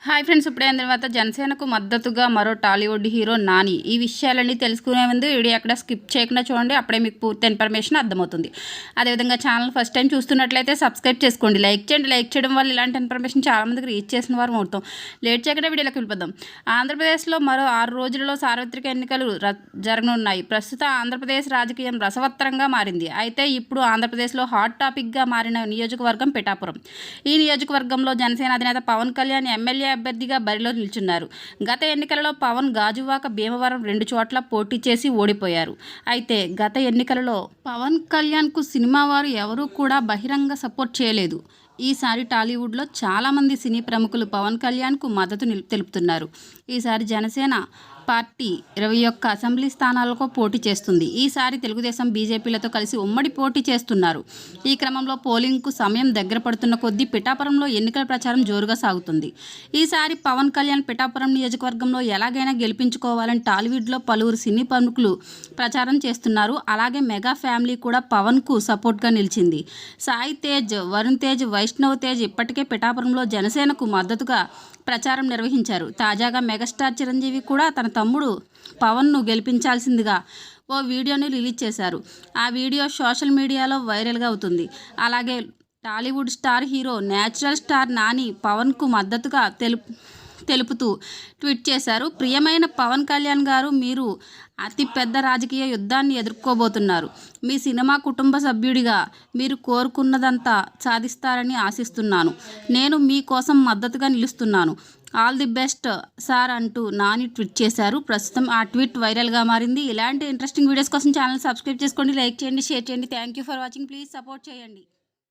Hi friends ఇప్పుడే అయిన తర్వాత జనసేనకు మద్దతుగా మరో టాలీవుడ్ హీరో నాని. ఈ విషయాలన్నీ తెలుసుకునే ముందు వీడియో ఎక్కడ స్కిప్ చేయకుండా చూడండి అప్పుడే మీకు పూర్తి ఇన్ఫర్మేషన్ అర్థమవుతుంది. అదేవిధంగా ఛానల్ ఫస్ట్ టైం చూస్తున్నట్లయితే సబ్స్క్రైబ్ చేసుకోండి లైక్ చేయండి. లైక్ చేయడం వల్ల ఇలాంటి ఇన్ఫర్మేషన్ చాలామందికి రీచ్ చేసిన వారు అవుతాం. లేట్ చేయకుండా వీడియోలోకి వెళ్ళిపోదాం. ఆంధ్రప్రదేశ్లో మరో ఆరు రోజులలో సార్వత్రిక ఎన్నికలు ర- జరగనున్నాయి. ప్రస్తుత ఆంధ్రప్రదేశ్ రాజకీయం రసవత్తరంగా మారింది. అయితే ఇప్పుడు ఆంధ్రప్రదేశ్లో హాట్ టాపిక్గా మారిన నియోజకవర్గం పిఠాపురం. ఈ నియోజకవర్గంలో జనసేన అధినేత పవన్ కళ్యాణ్ ఎమ్మెల్యే అభ్యర్థిగా బరిలో నిల్చున్నారు. గత ఎన్నికలలో పవన్ గాజువాక భీమవరం రెండు చోట్ల పోటీ చేసి ఓడిపోయారు. అయితే గత ఎన్నికలలో పవన్ కళ్యాణ్కు సినిమా వారు ఎవరూ కూడా బహిరంగ సపోర్ట్ చేయలేదు. ఈసారి టాలీవుడ్లో చాలామంది సినీ ప్రముఖులు పవన్ కళ్యాణ్కు మద్దతు తెలుపుతున్నారు. ఈసారి జనసేన పార్టీ ఇరవై ఒక్క అసెంబ్లీ స్థానాలకు పోటీ చేస్తుంది. ఈసారి తెలుగుదేశం బీజేపీలతో కలిసి ఉమ్మడి పోటీ చేస్తున్నారు. ఈ క్రమంలో పోలింగ్కు సమయం దగ్గర పడుతున్న కొద్దీ పిఠాపురంలో ఎన్నికల ప్రచారం జోరుగా సాగుతుంది. ఈసారి పవన్ కళ్యాణ్ పిఠాపురం నియోజకవర్గంలో ఎలాగైనా గెలిపించుకోవాలని టాలీవుడ్లో పలువురు సినీ ప్రముఖులు ప్రచారం చేస్తున్నారు. అలాగే మెగా ఫ్యామిలీ కూడా పవన్కు సపోర్ట్గా నిలిచింది. సాయి తేజ్ వరుణ్ తేజ్ వైష్ణవ్ తేజ్ ఇప్పటికే పిఠాపురంలో జనసేనకు మద్దతుగా ప్రచారం నిర్వహించారు. తాజాగా మెగాస్టార్ చిరంజీవి కూడా తన తమ్ముడు పవన్ను గెలిపించాల్సిందిగా ఓ వీడియోని రిలీజ్ చేశారు. ఆ వీడియో సోషల్ మీడియాలో వైరల్గా అవుతుంది. అలాగే Tollywood star hero natural star Nani పవన్కు మద్దతుగా తెలుపు తెలుపుతూ ట్వీట్ చేశారు. ప్రియమైన పవన్ కళ్యాణ్ గారు మీరు అతి పెద్ద రాజకీయ యుద్ధాన్ని ఎదుర్కోబోతున్నారు. మీ సినిమా కుటుంబ సభ్యుడిగా మీరు కోరుకున్నదంతా సాధిస్తారని ఆశిస్తున్నాను. నేను మీకోసం మద్దతుగా నిలుస్తున్నాను. ఆల్ ది బెస్ట్ సార్ అంటూ నాని ట్వీట్ చేశారు. ప్రస్తుతం ఆ ట్వీట్ వైరల్గా మారింది. ఇలాంటి ఇంట్రెస్టింగ్ వీడియోస్ కోసం ఛానల్ సబ్స్క్రైబ్ చేసుకోండి లైక్ చేయండి షేర్ చేయండి. Thank you for watching. Please support చేయండి.